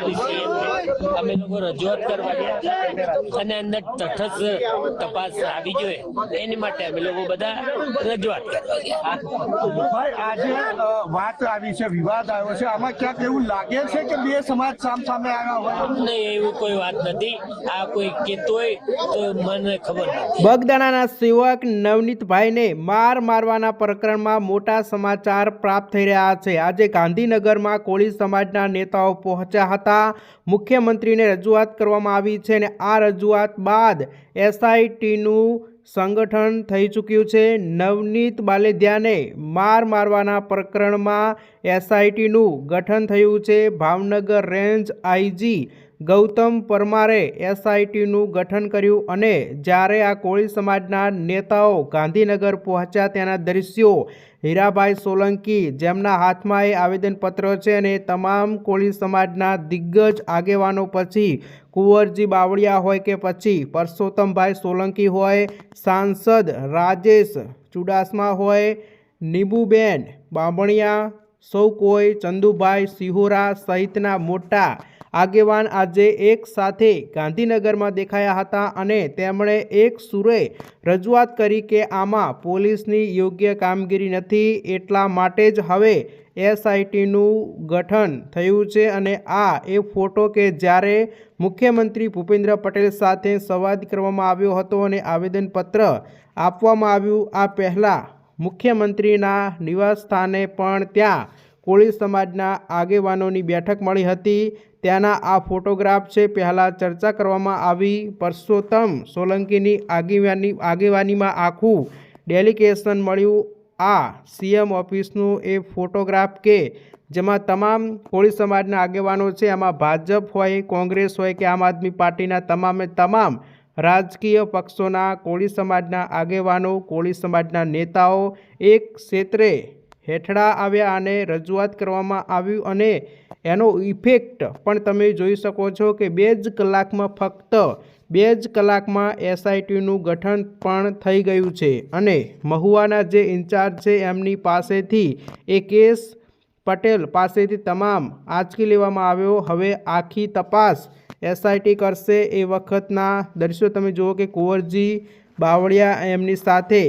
Please stand. અમે લોકો રજૂઆત કરવા ગયા અને અંદર તટસ્થ તપાસ આવી જોઈએ. એની માટે અમે લોકો બધા રજૂઆત કરવા ગયા. ભાઈ આજે વાત આવી છે વિવાદ આવ્યો છે. આમાં ક્યાંક એવું લાગે છે કે બે સમાજ સામ સામે આવ્યા હોય? નહીં એવું કોઈ વાત નથી. આ કોઈ કહેતું તો મને ખબર નથી. બગદાણાના સેવક નવનીતભાઈને માર મારવાના પ્રકરણમાં મોટા સમાચાર પ્રાપ્ત થઈ રહ્યા છે. આજે ગાંધીનગરમાં કોળી સમાજના નેતાઓ પહોંચ્યા હતા. મુખ્યમંત્રીને રજૂઆત કરવામાં આવી છે અને આ રજૂઆત બાદ એસઆઈટીનું સંગઠન થઈ ચૂક્યું છે. નવનીત બાલેદિયાને માર મારવાના પ્રકરણમાં એસઆઈટીનું ગઠન થયું છે. ભાવનગર રેન્જ આઈજી ગૌતમ પરમારે એસઆઈટીનું ગઠન કર્યું અને જ્યારે આ કોળી સમાજના નેતાઓ ગાંધીનગર પહોંચ્યા, ત્યાંના દ્રશ્યો હીરાભાઈ સોલંકી જેમના હાથમાં એ આવેદનપત્ર છે અને તમામ કોળી સમાજના દિગ્ગજ આગેવાનો પછી કુંવરજી બાવળિયા હોય કે પછી પરસોત્તમભાઈ સોલંકી હોય, સાંસદ રાજેશ ચુડાસમા હોય નીબુબેન બામણિયા સૌ કોઈ ચંદુભાઈ સિહોરા સહિતના મોટા આગેવાન આજે એક સાથે ગાંધીનગરમાં દેખાયા હતા અને તેમણે એક સુરે રજૂઆત કરી કે આમાં પોલીસની યોગ્ય કામગીરી નથી એટલા માટે જ હવે એસઆઈટીનું ગઠન થયું છે અને આ એ ફોટો કે જ્યારે મુખ્યમંત્રી ભૂપેન્દ્ર પટેલ સાથે સંવાદ કરવામાં આવ્યો હતો અને આવેદનપત્ર આપવામાં આવ્યું, આ પહેલાં મુખ્યમંત્રીના નિવાસ સ્થાને પણ ત્યાં કોળી સમાજના આગેવાનોની બેઠક મળી હતી. ત્યાંના આ ફોટોગ્રાફ છે. પહેલાં ચર્ચા કરવામાં આવી. પરસોત્તમ સોલંકીની આગેવાની, આગેવાનીમાં આખું ડેલિગેશન મળ્યું. આ સીએમ ઓફિસનું એ ફોટોગ્રાફ કે જેમાં તમામ કોળી સમાજના આગેવાનો છે. એમાં ભાજપ હોય, કોંગ્રેસ હોય કે આમ આદમી પાર્ટીના તમામે તમામ રાજકીય પક્ષોના કોળી સમાજના આગેવાનો, કોળી સમાજના નેતાઓ એક ક્ષેત્રે હેઠળા આવ્યા અને રજૂઆત કરવામાં આવ્યું અને એનો ઇફેક્ટ પણ તમે જોઈ શકો છો કે બે જ કલાકમાં ફક્ત, બે જ કલાકમાં એસઆઈટીનું ગઠન પણ થઈ ગયું છે અને મહુવાના જે ઇન્ચાર્જ છે એમની પાસેથી એ કેસ પટેલ પાસેથી તમામ આંચકી લેવામાં આવ્યો. હવે આખી તપાસ એસઆઈટી કરશે એ વખતના દર્શ્યો તમે જુઓ કે કુંવરજી બાવળિયા એમની સાથે,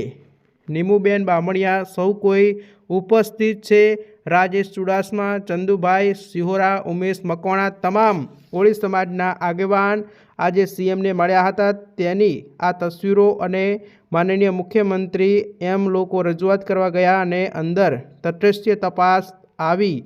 નીમુબેન બામણિયા સૌ કોઈ ઉપસ્થિત છે. રાજેશ ચુડાસમા, ચંદુભાઈ સિહોરા, ઉમેશ મકવાણા તમામ કોળી સમાજના આગેવાન આજે સીએમને મળ્યા હતા. તેની આ તસવીરો અને માનનીય મુખ્યમંત્રી એમ લોકો રજૂઆત કરવા ગયા અને અંદર તટસ્થ તપાસ આવી.